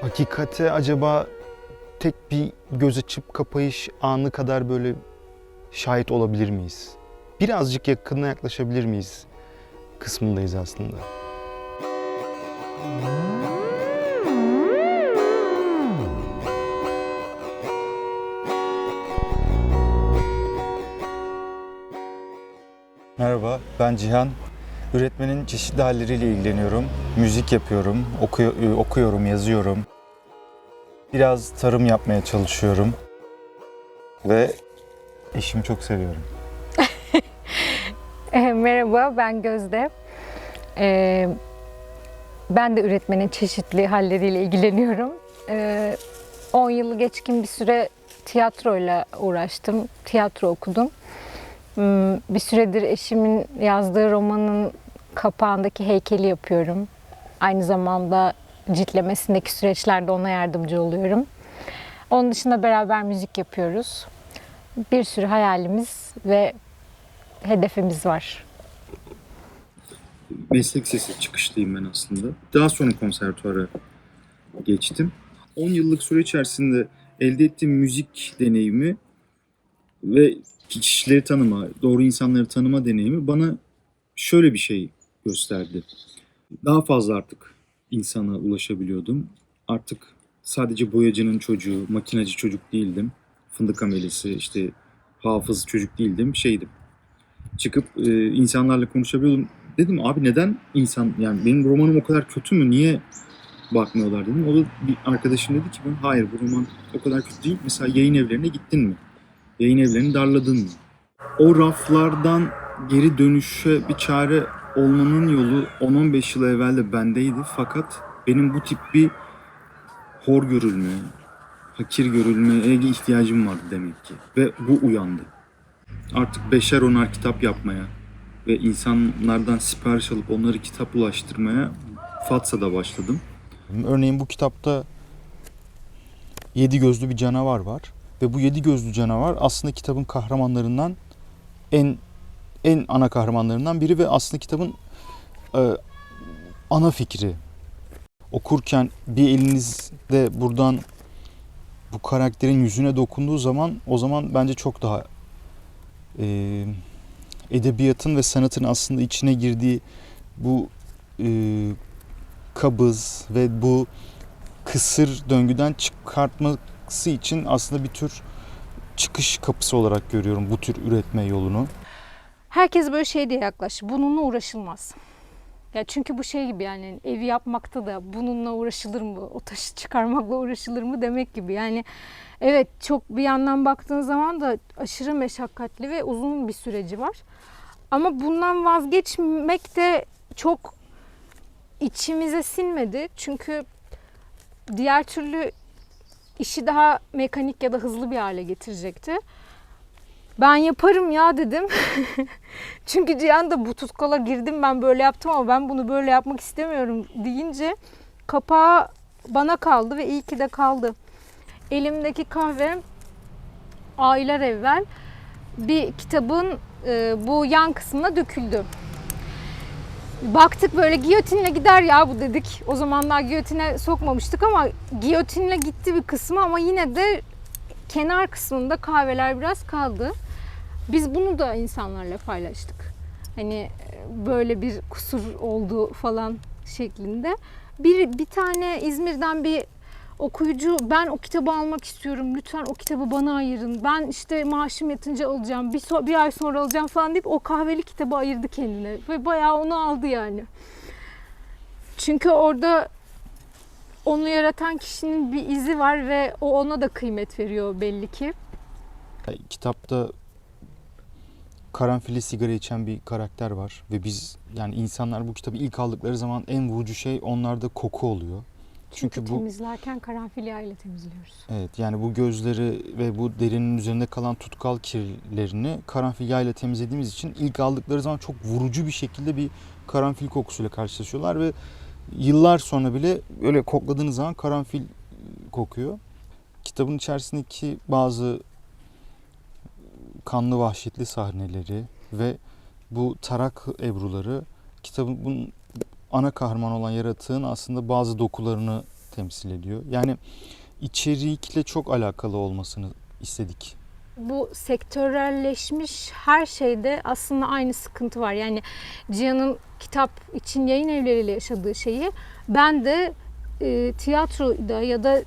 Hakikate acaba tek bir göz açıp kapayış anı kadar böyle şahit olabilir miyiz? Birazcık yakınına yaklaşabilir miyiz? Kısmındayız aslında. Merhaba, ben Cihan. Üretmenin çeşitli halleriyle ilgileniyorum. Müzik yapıyorum, okuyor- e, okuyorum, yazıyorum. Biraz tarım yapmaya çalışıyorum. Ve eşimi çok seviyorum. Eh, Merhaba, ben Gözde. Ee, ben de üretmenin çeşitli halleriyle ilgileniyorum. Ee, 10 yılı geçkin bir süre tiyatroyla uğraştım, tiyatro okudum. Hmm, Bir süredir eşimin yazdığı romanın kapağındaki heykeli yapıyorum. Aynı zamanda ciltlemesindeki süreçlerde ona yardımcı oluyorum. Onun dışında beraber müzik yapıyoruz. Bir sürü hayalimiz ve hedefimiz var. meslek sesi çıkışlıyım ben aslında. Daha sonra konservatuara geçtim. 10 yıllık süre içerisinde elde ettiğim müzik deneyimi ve kişileri tanıma, doğru insanları tanıma deneyimi bana şöyle bir şey gösterdi. Daha fazla artık insana ulaşabiliyordum. Artık sadece boyacının çocuğu, makinacı çocuk değildim. Fındık amelisi, işte hafız çocuk değildim, şeydim. Çıkıp e, insanlarla konuşabiliyordum dedim abi neden insan yani benim romanım o kadar kötü mü niye bakmıyorlar dedim. O da bir arkadaşım dedi ki bana hayır bu roman o kadar kötü değil. Mesela yayın evlerine gittin mi? Yayın evlerini darladın mı? O raflardan geri dönüşe bir çare olmanın yolu 10-15 yıl evvel de bendeydi. Fakat benim bu tip bir hor görülme, hakir görülmeye ihtiyacım vardı demek ki. Ve bu uyandı. Artık beşer onar kitap yapmaya, ve insanlardan sipariş alıp onları kitap ulaştırmaya Fatsa'da başladım. Örneğin bu kitapta yedi gözlü bir canavar var. Ve bu yedi gözlü canavar aslında kitabın kahramanlarından en en ana kahramanlarından biri ve aslında kitabın e, ana fikri. Okurken bir elinizde buradan bu karakterin yüzüne dokunduğu zaman o zaman bence çok daha e, edebiyatın ve sanatın aslında içine girdiği bu e, kabız ve bu kısır döngüden çıkartması için aslında bir tür çıkış kapısı olarak görüyorum bu tür üretme yolunu. Herkes böyle şey diye yaklaşır. Bununla uğraşılmaz. Ya çünkü bu şey gibi yani evi yapmakta da bununla uğraşılır mı? O taşı çıkarmakla uğraşılır mı demek gibi. Yani evet çok bir yandan baktığın zaman da aşırı meşakkatli ve uzun bir süreci var. Ama bundan vazgeçmek de çok içimize sinmedi. Çünkü diğer türlü işi daha mekanik ya da hızlı bir hale getirecekti. Ben yaparım ya dedim. Çünkü Cihan da bu tutkala girdim ben böyle yaptım ama ben bunu böyle yapmak istemiyorum deyince kapağı bana kaldı ve iyi ki de kaldı. Elimdeki kahve aylar evvel bir kitabın e, bu yan kısmına döküldü. Baktık böyle giyotinle gider ya bu dedik. O zamanlar giyotine sokmamıştık ama giyotinle gitti bir kısmı ama yine de kenar kısmında kahveler biraz kaldı. Biz bunu da insanlarla paylaştık. Hani e, böyle bir kusur oldu falan şeklinde. Bir, bir tane İzmir'den bir okuyucu ben o kitabı almak istiyorum lütfen o kitabı bana ayırın ben işte maaşım yatınca alacağım bir, so- bir ay sonra alacağım falan deyip o kahveli kitabı ayırdı kendine ve bayağı onu aldı yani. Çünkü orada onu yaratan kişinin bir izi var ve o ona da kıymet veriyor belli ki. Kitapta karanfilli sigara içen bir karakter var ve biz yani insanlar bu kitabı ilk aldıkları zaman en vurucu şey onlarda koku oluyor. Çünkü, Çünkü bu temizlerken karanfil yağıyla temizliyoruz. Evet yani bu gözleri ve bu derinin üzerinde kalan tutkal kirlerini karanfil yağıyla temizlediğimiz için ilk aldıkları zaman çok vurucu bir şekilde bir karanfil kokusuyla karşılaşıyorlar ve yıllar sonra bile öyle kokladığınız zaman karanfil kokuyor. Kitabın içerisindeki bazı kanlı vahşetli sahneleri ve bu tarak ebruları kitabın ana kahraman olan yaratığın aslında bazı dokularını temsil ediyor. Yani içerikle çok alakalı olmasını istedik. bu sektörelleşmiş her şeyde aslında aynı sıkıntı var. Yani Cihan'ın kitap için yayın evleriyle yaşadığı şeyi ben de e, tiyatroda ya da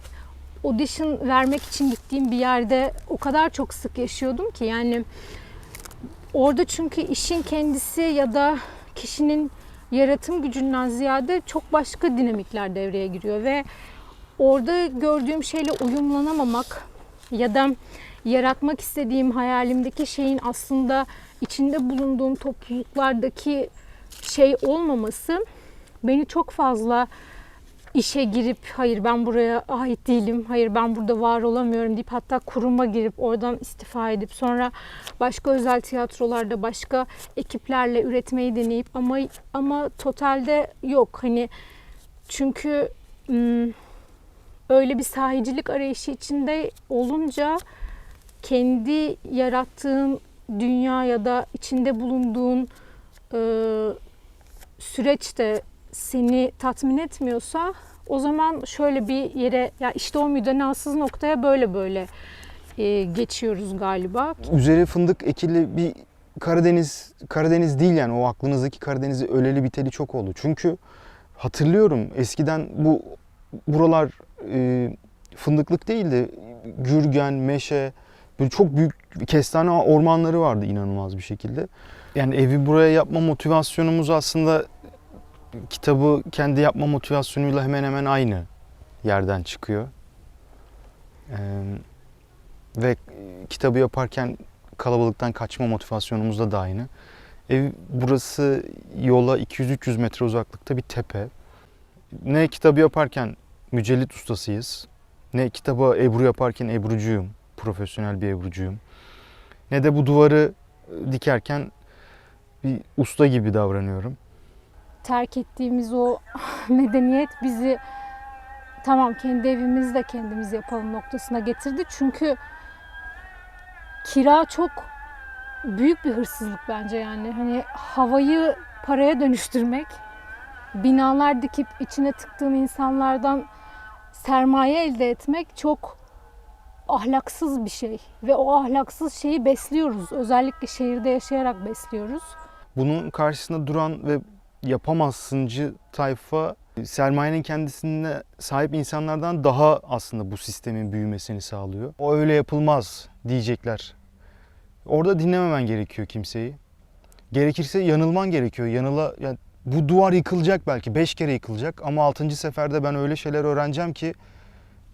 audition vermek için gittiğim bir yerde o kadar çok sık yaşıyordum ki yani orada çünkü işin kendisi ya da kişinin yaratım gücünden ziyade çok başka dinamikler devreye giriyor ve orada gördüğüm şeyle uyumlanamamak ya da yaratmak istediğim hayalimdeki şeyin aslında içinde bulunduğum topluluklardaki şey olmaması beni çok fazla işe girip hayır ben buraya ait değilim, hayır ben burada var olamıyorum deyip hatta kuruma girip oradan istifa edip sonra başka özel tiyatrolarda başka ekiplerle üretmeyi deneyip ama ama totalde yok. Hani çünkü öyle bir sahicilik arayışı içinde olunca kendi yarattığın dünya ya da içinde bulunduğun e, süreç de seni tatmin etmiyorsa o zaman şöyle bir yere ya işte o müdanasız noktaya böyle böyle e, geçiyoruz galiba. Üzeri fındık ekili bir Karadeniz, Karadeniz değil yani o aklınızdaki Karadeniz'i öleli biteli çok oldu. Çünkü hatırlıyorum eskiden bu buralar e, fındıklık değildi. Gürgen, meşe, böyle çok büyük kestane ormanları vardı inanılmaz bir şekilde. Yani evi buraya yapma motivasyonumuz aslında kitabı kendi yapma motivasyonuyla hemen hemen aynı yerden çıkıyor. Ee, ve kitabı yaparken kalabalıktan kaçma motivasyonumuz da, da aynı. Ev burası yola 200-300 metre uzaklıkta bir tepe. Ne kitabı yaparken mücellit ustasıyız. Ne kitabı Ebru yaparken Ebrucuyum. Profesyonel bir Ebrucuyum. Ne de bu duvarı dikerken bir usta gibi davranıyorum. Terk ettiğimiz o medeniyet bizi tamam kendi evimizi de kendimiz yapalım noktasına getirdi. Çünkü kira çok büyük bir hırsızlık bence yani. Hani havayı paraya dönüştürmek, binalar dikip içine tıktığın insanlardan sermaye elde etmek çok ahlaksız bir şey ve o ahlaksız şeyi besliyoruz. Özellikle şehirde yaşayarak besliyoruz. Bunun karşısında duran ve yapamazsıncı tayfa sermayenin kendisine sahip insanlardan daha aslında bu sistemin büyümesini sağlıyor. O öyle yapılmaz diyecekler. Orada dinlememen gerekiyor kimseyi. Gerekirse yanılman gerekiyor. Yanıla yani bu duvar yıkılacak belki beş kere yıkılacak ama altıncı seferde ben öyle şeyler öğreneceğim ki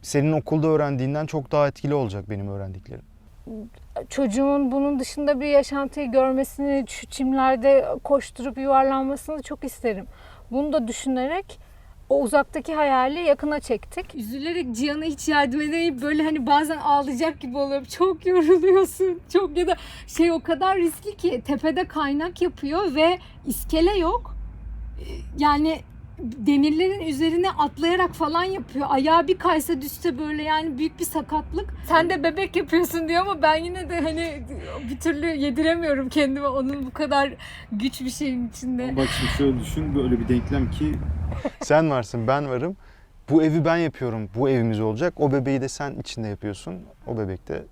senin okulda öğrendiğinden çok daha etkili olacak benim öğrendiklerim. Çocuğun bunun dışında bir yaşantıyı görmesini, şu çimlerde koşturup yuvarlanmasını çok isterim. Bunu da düşünerek o uzaktaki hayali yakına çektik. Üzülerek Cihan'a hiç yardım edemeyip böyle hani bazen ağlayacak gibi oluyorum. Çok yoruluyorsun. Çok ya da şey o kadar riskli ki tepede kaynak yapıyor ve iskele yok. Ee, Yani demirlerin üzerine atlayarak falan yapıyor. Ayağı bir kaysa düşse böyle yani büyük bir sakatlık. Sen de bebek yapıyorsun diyor ama ben yine de hani bir türlü yediremiyorum kendime onun bu kadar güç bir şeyin içinde. Bak şimdi şöyle düşün böyle bir denklem ki Sen varsın, ben varım. Bu evi ben yapıyorum. Bu evimiz olacak. O bebeği de sen içinde yapıyorsun. O bebek de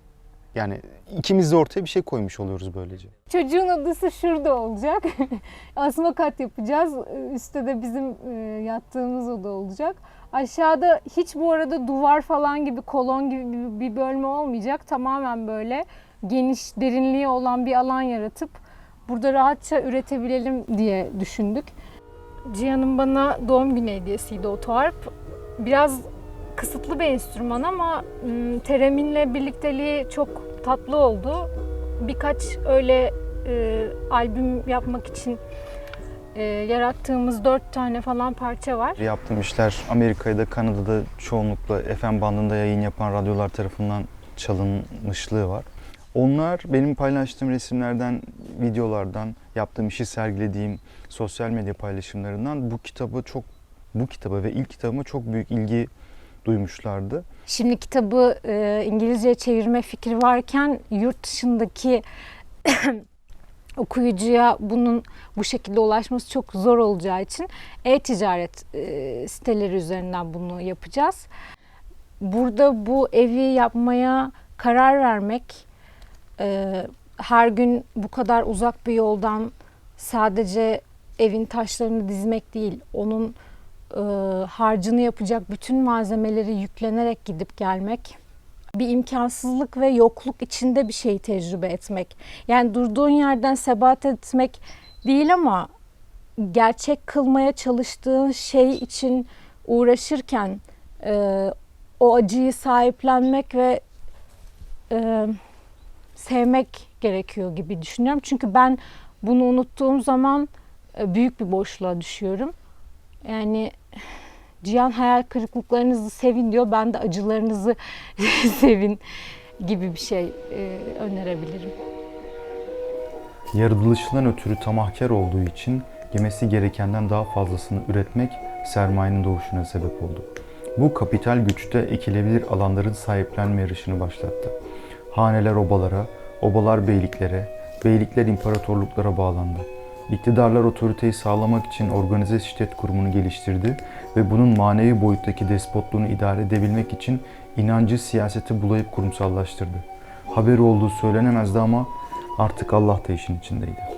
yani ikimiz de ortaya bir şey koymuş oluyoruz böylece. Çocuğun odası şurada olacak. Asma kat yapacağız. Üstte de bizim e, yattığımız oda olacak. Aşağıda hiç bu arada duvar falan gibi kolon gibi bir- bölme olmayacak. Tamamen böyle geniş derinliği olan bir alan yaratıp burada rahatça üretebilelim diye düşündük. Cihan'ın bana doğum günü hediyesiydi o. Biraz kısıtlı bir enstrüman ama tereminle birlikteliği çok tatlı oldu. Birkaç öyle e, albüm yapmak için e, yarattığımız dört tane falan parça var. Yaptığım işler Amerika'da, Kanada'da çoğunlukla FM bandında yayın yapan radyolar tarafından çalınmışlığı var. Onlar benim paylaştığım resimlerden, videolardan, yaptığım işi sergilediğim sosyal medya paylaşımlarından bu kitabı çok bu kitaba ve ilk kitabıma çok büyük ilgi duymuşlardı. Şimdi kitabı e, İngilizceye çevirme fikri varken yurt dışındaki okuyucuya bunun bu şekilde ulaşması çok zor olacağı için e-ticaret e, siteleri üzerinden bunu yapacağız. Burada bu evi yapmaya karar vermek e, her gün bu kadar uzak bir yoldan sadece evin taşlarını dizmek değil, onun e, harcını yapacak bütün malzemeleri yüklenerek gidip gelmek bir imkansızlık ve yokluk içinde bir şeyi tecrübe etmek. Yani durduğun yerden sebat etmek değil ama gerçek kılmaya çalıştığın şey için uğraşırken e, o acıyı sahiplenmek ve e, sevmek gerekiyor gibi düşünüyorum. Çünkü ben bunu unuttuğum zaman e, büyük bir boşluğa düşüyorum. Yani Cihan hayal kırıklıklarınızı sevin diyor. Ben de acılarınızı sevin gibi bir şey e, önerebilirim. Yaratılışından ötürü tamahkar olduğu için yemesi gerekenden daha fazlasını üretmek sermayenin doğuşuna sebep oldu. Bu kapital güçte ekilebilir alanların sahiplenme yarışını başlattı. Haneler obalara, obalar beyliklere, beylikler imparatorluklara bağlandı. İktidarlar otoriteyi sağlamak için organize şiddet kurumunu geliştirdi ve bunun manevi boyuttaki despotluğunu idare edebilmek için inancı siyaseti bulayıp kurumsallaştırdı. Haberi olduğu söylenemezdi ama artık Allah da işin içindeydi.